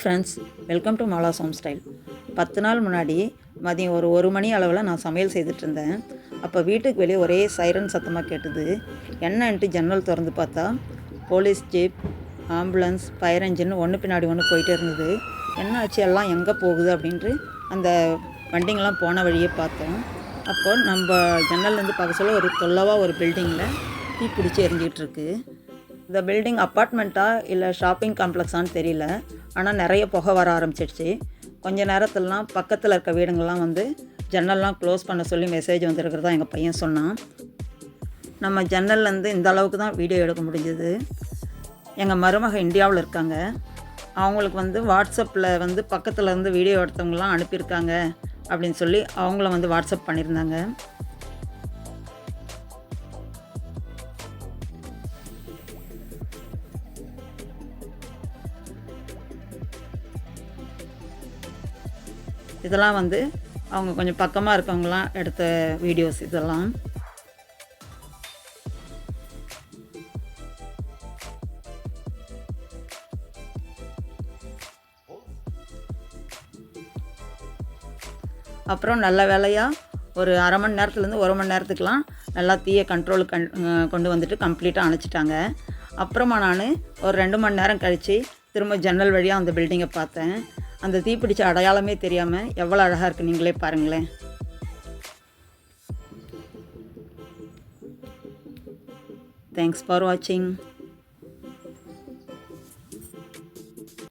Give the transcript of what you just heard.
Friends welcome to Mala's home style பத்து நாள் முன்னாடி மதியம் ஒரு ஒரு மணி அளவில் நான் சமையல் செய்துட்டு இருந்தேன் அப்போ வீட்டுக்கு வெளியே ஒரே சைரன் சத்தமாக கேட்டது. என்னன்ட்டு ஜன்னல் திறந்து பார்த்தா police jeep ambulance fire engine ஒன்று பின்னாடி ஒன்று போயிட்டே இருந்தது. என்ன ஆச்சு? எல்லாம் எங்கே போகுது? அப்படின்ட்டு அந்த வண்டிங்கெல்லாம் போன வழியே பார்த்தோம். அப்போ நம்ம ஜன்னல்லேருந்து பார்க்க சொல்ல ஒரு தொல்லவாக ஒரு பில்டிங்கில் தீ பிடிச்சி எரிஞ்சிக்கிட்டு இருக்குது இந்த பில்டிங் அப்பார்ட்மெண்ட்டா இல்லை ஷாப்பிங் காம்ப்ளெக்ஸான்னு தெரியல. ஆனால் நிறைய புகை வர ஆரம்பிச்சிடுச்சு. கொஞ்ச நேரத்துலலாம் பக்கத்தில் இருக்க வீடுங்கள்லாம் வந்து ஜன்னல்லாம் க்ளோஸ் பண்ண சொல்லி மெசேஜ் வந்துருக்கிறதா எங்கள் பையன் சொன்னான். நம்ம ஜன்னல்லேருந்து இந்த அளவுக்கு தான் வீடியோ எடுக்க முடிஞ்சது. எங்கள் மருமக இந்தியாவில் இருக்காங்க. அவங்களுக்கு வந்து வாட்ஸ்அப்பில் வந்து பக்கத்தில் இருந்து வீடியோ எடுத்தவங்களாம் அனுப்பியிருக்காங்க அப்படின்னு சொல்லி அவங்கள வந்து வாட்ஸ்அப் பண்ணியிருந்தாங்க. இதெல்லாம் வந்து அவங்க கொஞ்சம் பக்கமாக இருக்கவங்களாம் எடுத்த வீடியோஸ் இதெல்லாம். அப்புறம் நல்ல வேலையாக ஒரு அரை மணி நேரத்துலேருந்து ஒரு மணி நேரத்துக்குலாம் நல்லா தீயை கண்ட்ரோல் கண் கொண்டு வந்துட்டு கம்ப்ளீட்டாக அணைச்சிட்டாங்க அப்புறமா நான் ஒரு ரெண்டு மணி நேரம் கழித்து திரும்ப ஜன்னல் வழியாக அந்த பில்டிங்கை பார்த்தேன். அந்த தீப்பிடிச்ச அடையாளமே தெரியாமல் எவ்வளோ அழகாக இருக்குது நீங்களே பாருங்களேன். தேங்க்ஸ் ஃபார் வாட்சிங்